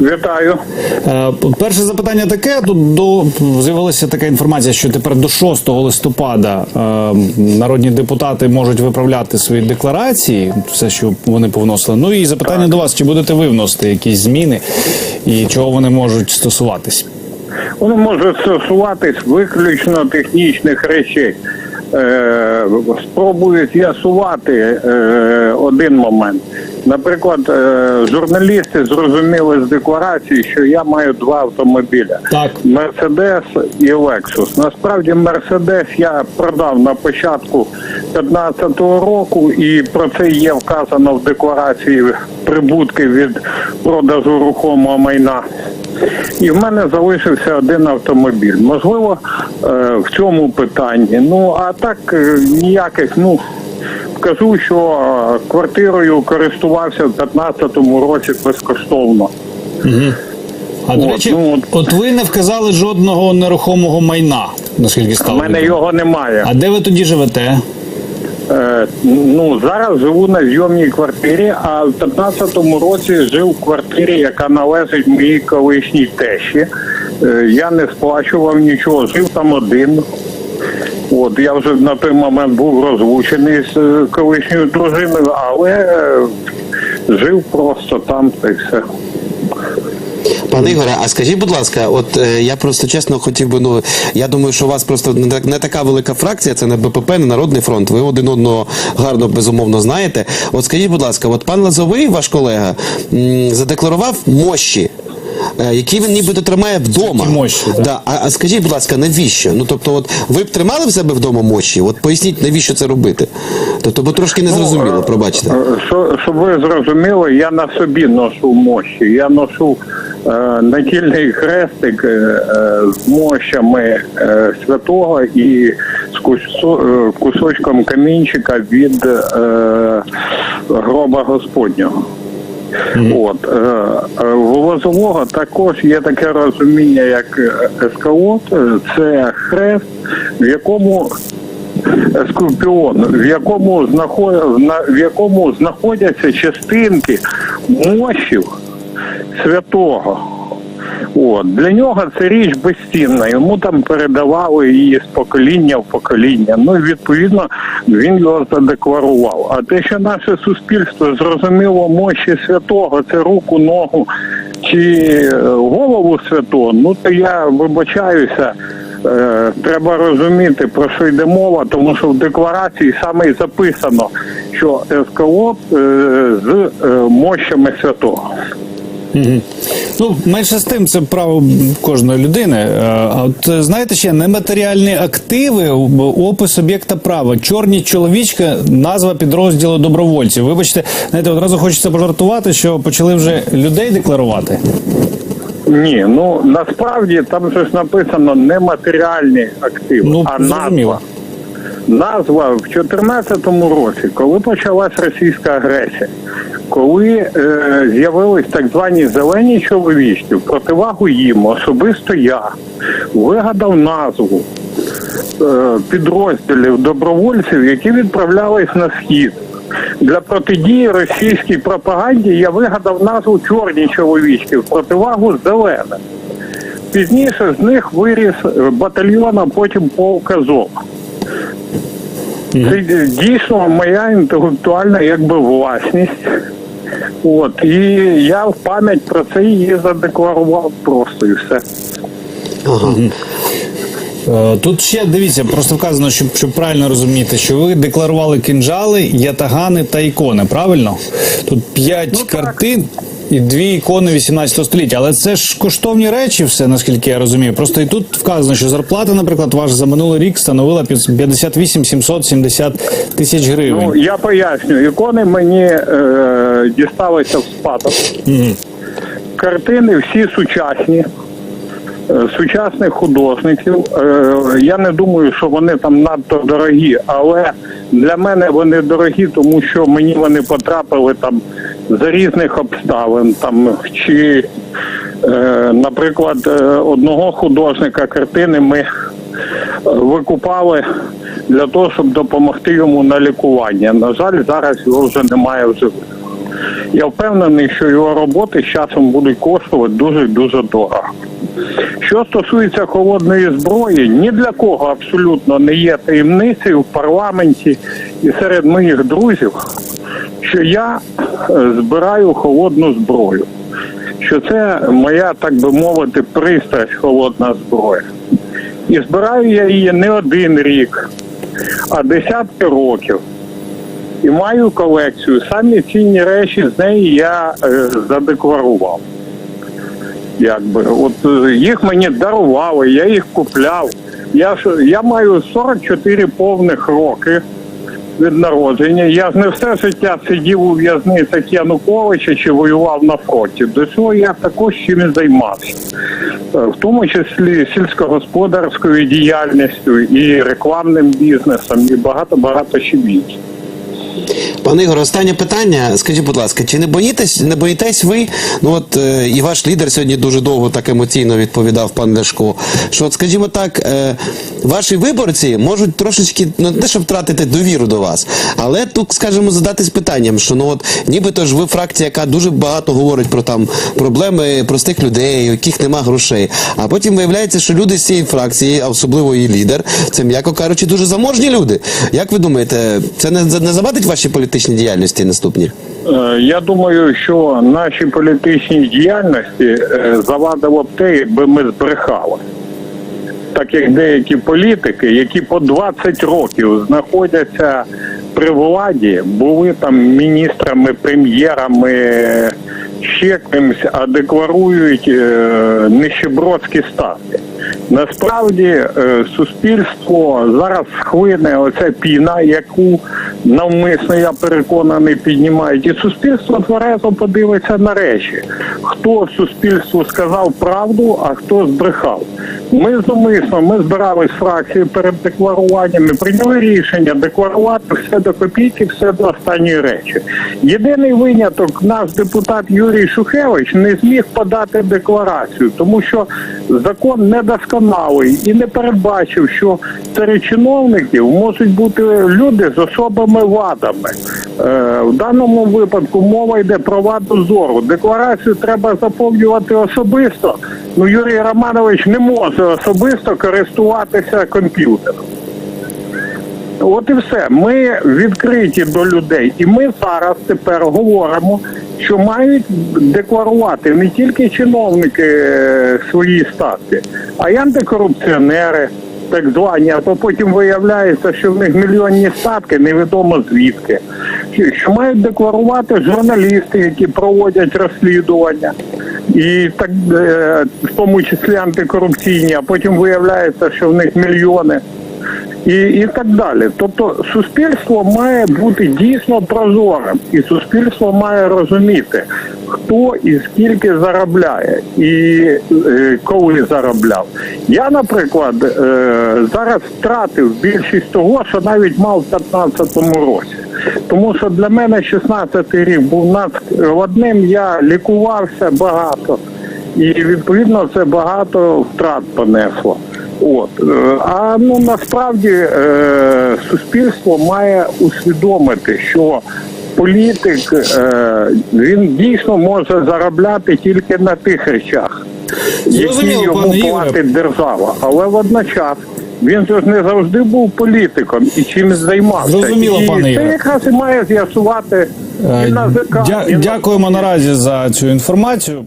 Вітаю. Е, Перше запитання таке. Тут до з'явилася така інформація, що тепер до 6 листопада е, народні депутати можуть виправляти свої декларації, все, що вони повносили. Ну і запитання до вас: чи будете ви вносити якісь зміни і чого вони можуть стосуватись? Воно може стосуватись виключно технічних речей. Е, спробую з'ясувати один момент. Наприклад, е, журналісти зрозуміли з декларації, що я маю два автомобіля: Так. Мерседес і Лексус. Насправді, Мерседес я продав на початку 2015 року, і про це є вказано в декларації прибутки від продажу рухомого майна. І в мене залишився один автомобіль. Можливо, е, в цьому питанні. Ну а так е, ніяких, ну скажу, що е, квартирою користувався в 2015 році безкоштовно. А до речі, ну, от- от ви не вказали жодного нерухомого майна, наскільки У мене відомо. його немає. А де ви тоді живете? Е, ну зараз живу на зйомній квартирі, а в 15-му році жив в квартирі, яка належить моїй колишній тещі. Е, я не сплачував нічого, жив там один. От я вже на той момент був розлучений з е, колишньою дружиною, але е, жив просто там та й все. Пане Ігоре, а скажіть, будь ласка, от е, я просто чесно хотів би, ну я думаю, що у вас просто не, не така велика фракція, це не БПП, не Народний фронт. Ви один одного гарно безумовно знаєте. От скажіть, будь ласка, от пан Лазовий, ваш колега, м, задекларував мощі. Е, Які він нібито тримає вдома. Мощі, так. да. а, а скажіть, будь ласка, навіщо? Ну тобто, от ви б тримали в себе вдома мощі? От поясніть, навіщо це робити? Тобто, бо трошки не зрозуміло, пробачте. Е, Що, щоб ви зрозуміли, я на собі ношу мощі. Я ношу е, натільний хрестик е, е, з мощами е, святого і з кусо- е, кусочком камінчика від е, гроба Господнього. От е, е, також є таке розуміння, як е, ескалот, Е, це хрест, в якому скорпіон, в якому в якому знаходяться частинки мощів святого. От для нього це річ безцінна. Йому там передавали її з покоління в покоління. Ну і відповідно він його задекларував. А те, що наше суспільство зрозуміло мощі святого, це руку, ногу чи е, голову святого, ну то я вибачаюся. Е, Треба розуміти про що йде мова, тому що в декларації саме і записано, що ескалот е, з мощами святого. Ну, менше з тим, це право кожної людини. Е, А от е, знаєте ще нематеріальні активи, опис об'єкта права, чорні чоловічка, назва підрозділу добровольців. Вибачте, знаєте, одразу хочеться пожартувати, що почали вже людей декларувати. Ні, ну насправді там ж написано нематеріальні активи, Ну, а зрозуміло. назва. Назва в 2014 році, коли почалась російська агресія, коли е, з'явились так звані зелені чоловічки, в противагу їм особисто я вигадав назву е, підрозділів добровольців, які відправлялись на схід. Для протидії російській пропаганді я вигадав назву чорні чоловічки в противагу зеленим. Пізніше з них виріс е, батальйон, а потім полк Азов. Це дійсно моя інтелектуальна якби власність. От і я в пам'ять про це її задекларував просто і все. Ага. Е, Тут ще дивіться, просто вказано, щоб, щоб правильно розуміти, що ви декларували кинжали, ятагани та ікони. Правильно? Тут п'ять Ну, так. І дві ікони 18 століття, але це ж коштовні речі, все наскільки я розумію. Просто і тут вказано, що зарплата, наприклад, ваш за минулий рік становила 58 770 тисяч гривень. Ну я поясню, ікони мені е, дісталися в спадок. Картини всі сучасні. е, Сучасних художників. Е, Я не думаю, що вони там надто дорогі, але для мене вони дорогі, тому що мені вони потрапили там за різних обставин. Там чи, е, наприклад, е, одного художника картини ми викупали для того, щоб допомогти йому на лікування. На жаль, зараз його вже немає в живих. Я впевнений, що його роботи з часом будуть коштувати дуже дуже дорого. Що стосується холодної зброї, ні для кого абсолютно не є таємницею в парламенті і серед моїх друзів, що я е, збираю холодну зброю. Що це моя, так би мовити, пристрасть холодна зброя. І збираю я її не один рік, а десятки років. І маю колекцію. Самі цінні речі з неї я е, задекларував. Якби от е, їх мені дарували, я їх купляв. Я ж я маю 44 повних роки від народження. Я ж не все життя сидів у в'язницях Януковича чи воював на фронті. До цього я також чим займався, Е, в тому числі сільськогосподарською діяльністю і рекламним бізнесом, і багато багато ще більше. Пане Ігоре, останнє питання. Скажіть, будь ласка, чи не боїтесь, не боїтесь ви? Ну от е, і ваш лідер сьогодні дуже довго так емоційно відповідав, пан Ляшко. Що, от, скажімо так, е, ваші виборці можуть трошечки ну, не те, щоб втратити довіру до вас, але тут, скажімо, задатись питанням, що ну от нібито ж ви фракція, яка дуже багато говорить про там проблеми простих людей, у яких нема грошей. А потім виявляється, що люди з цієї фракції, а особливо її лідер, це м'яко кажучи, дуже заможні люди. Як ви думаєте, це не, не завадить вашій політичній діяльності наступній? Е, Я думаю, що нашій політичній діяльності е, завадило б те, якби ми збрехали. Так як деякі політики, які по 20 років знаходяться при владі, були там міністрами, прем'єрами, ще кимось, а декларують е, нищебродські статки. Насправді суспільство зараз схлине оця піна, яку навмисно я переконаний піднімають. І суспільство тверезо подивиться на речі, хто суспільству сказав правду, а хто збрехав. Ми зумисно, ми збирались фракції перед декларуванням і прийняли рішення декларувати все до копійки, все до останньої речі. Єдиний виняток наш депутат Юрій Шухевич не зміг подати декларацію, тому що закон недосконалий і не передбачив, що серед чиновників можуть бути люди з особими вадами. Е, в даному випадку мова йде про ваду зору. Декларацію треба заповнювати особисто. Ну Юрій Романович не може особисто користуватися комп'ютером. От і все. Ми відкриті до людей, і ми зараз тепер говоримо, що мають декларувати не тільки чиновники е, свої статки, а й антикорупціонери, так звані. А то потім виявляється, що в них мільйонні статки, невідомо звідки. Що- Що мають декларувати журналісти, які проводять розслідування, і так е, в тому числі антикорупційні, а потім виявляється, що в них мільйони і, і так далі. Тобто суспільство має бути дійсно прозорим, і суспільство має розуміти, хто і скільки заробляє, і е, коли заробляв. Я, наприклад, е, зараз втратив більшість того, що навіть мав в 2015 році. Тому що для мене 16-й рік був надскладним, я лікувався багато, і відповідно це багато втрат понесло. От е, а ну насправді е, суспільство має усвідомити, що політик е, він дійсно може заробляти тільки на тих речах, які Зрозуміло, йому платить держава, але водночас. Він же ж не завжди був політиком і чим займався. Зрозуміло, і пане це якраз і має з'ясувати і на ЗК, дя- і Дякуємо наразі за цю інформацію.